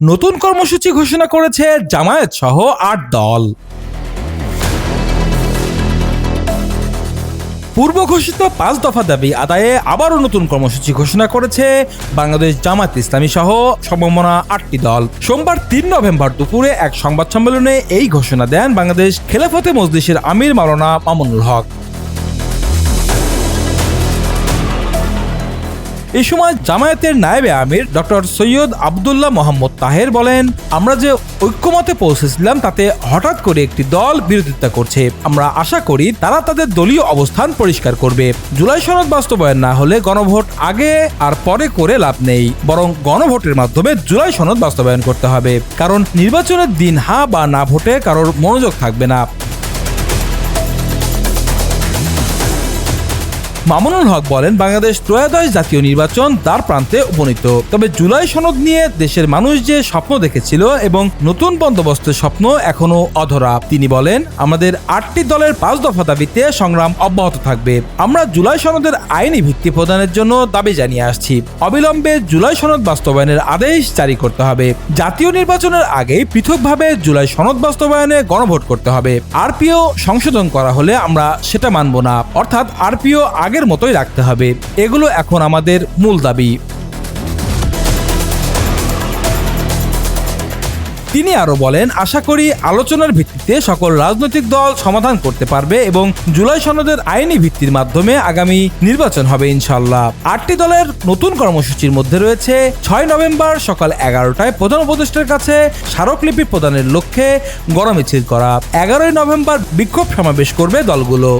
নতুন কর্মসূচি ঘোষণা করেছে জামায়াত সহ আট দল। পূর্ব ঘোষিত পাঁচ দফা দাবি আদায়ে আবারও নতুন কর্মসূচি ঘোষণা করেছে বাংলাদেশ জামাত ইসলামী সহ সম্ভাবনা আটটি দল। সোমবার তিন নভেম্বর দুপুরে এক সংবাদ সম্মেলনে এই ঘোষণা দেন বাংলাদেশ খেলাফতে মজলিসের আমির মাওলানা মামুনুল হক। এই সময় জামায়াতের নায়েবে আমির ডক্টর সৈয়দ আবদুল্লাহ মোহাম্মদ তাহের বলেন, আমরা যে ঐক্যমতে পৌঁছেছিলাম, তাতে হঠাৎ করে একটি দল বিরোধিতা করছে। আমরা আশা করি তারা তাদের দলীয় অবস্থান পরিষ্কার করবে। জুলাই সনদ বাস্তবায়ন না হলে গণভোট আগে আর পরে করে লাভ নেই। বরং গণভোটের মাধ্যমে জুলাই সনদ বাস্তবায়ন করতে হবে। কারণ নির্বাচনের দিন হা বা না ভোটে কারোর মনোযোগ থাকবে না। মামুনুল হক বলেন, বাংলাদেশ ত্রয়োদশ জাতীয় নির্বাচন দ্বার প্রান্তে উপনীত। তবে জুলাই সনদ নিয়ে দেশের মানুষ যে স্বপ্ন দেখেছিল এবং নতুন বন্দোবস্তের স্বপ্ন এখনও অধরা। তিনি বলেন, আমাদের আটটি দলের পাঁচ দফা দাবিতে সংগ্রাম অব্যাহত থাকবে। আমরা জুলাই সনদের আইনি ভিত্তি প্রদানের জন্য দাবি জানিয়ে আসছি। অবিলম্বে জুলাই সনদ বাস্তবায়নের আদেশ জারি করতে হবে। জাতীয় নির্বাচনের আগেই পৃথকভাবে জুলাই সনদ বাস্তবায়নে গণভোট করতে হবে। আরপিও সংশোধন করা হলে আমরা সেটা মানব না। অর্থাৎ আরপিও আগের মতোই রাখতে হবে। এগুলো এখন আমাদের মূল দাবি। তিনি আরও বলেন, আশা করি আলোচনার ভিত্তিতে সকল রাজনৈতিক দল সমাধান করতে পারবে এবং জুলাই সনদের আইনি ভিত্তির মাধ্যমে আগামী নির্বাচন হবে ইনশাল্লাহ আটটি দলের নতুন কর্মসূচির মধ্যে রয়েছে ছয় নভেম্বর সকাল এগারোটায় প্রধান উপদেষ্টার কাছে স্মারকলিপি প্রদানের লক্ষ্যে গণমিছিল করা। এগারোই নভেম্বর বিক্ষোভ সমাবেশ করবে দলগুলো।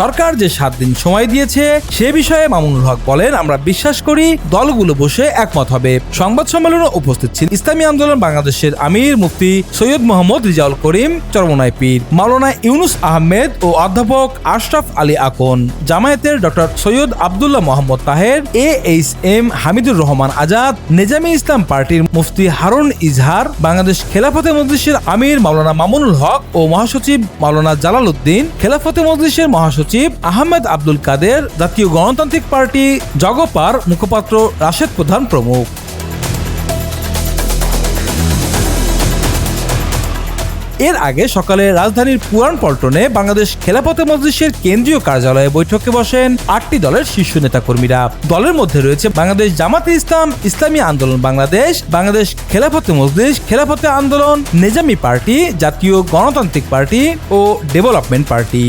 সরকার যে সাত দিন সময় দিয়েছে, সে বিষয়ে মামুনুল হক বলেন, আমরা বিশ্বাস করি দলগুলো বসে একমত হবে। সংবাদ সম্মেলনে উপস্থিত ছিলেন ইসলামী আন্দোলন বাংলাদেশের আমির মুফতি সৈয়দ মোহাম্মদ রিজাউল করিম, চরমনাই পীর, মাওলানা ইউনুস আহমেদ ও অধ্যাপক আশরাফ আলী আকন, জামায়াতের doctor Syed Abdullah Mohammad Taher, A H M Hamidur Rahman Azad, Nezami Islam পার্টির মুফতি হারুন ইজহার, বাংলাদেশ খেলাফতে মজলিসের আমির মাওলানা মামুনুল হক ও মহাসচিব মাওলানা জালাল উদ্দিন খেলাফতে মজলিসের মহাসচিব আহমেদ আব্দুল কাদের, জাতীয় গণতান্ত্রিক পার্টি জগপার মুখপাত্র রাশেদ প্রধান প্রমুখ। এর আগে সকালে রাজধানীর পুরান পল্টনে বাংলাদেশ খেলাপথে মজলিসের কেন্দ্রীয় কার্যালয়ে বৈঠকে বসেন আটটি দলের শীর্ষ নেতাকর্মীরা। দলের মধ্যে রয়েছে বাংলাদেশ জামাতে ইসলাম, ইসলামী আন্দোলন বাংলাদেশ বাংলাদেশ খেলাফতে মজলিস খেলাফতে আন্দোলন, নেজামি পার্টি, জাতীয় গণতান্ত্রিক পার্টি ও ডেভেলপমেন্ট পার্টি।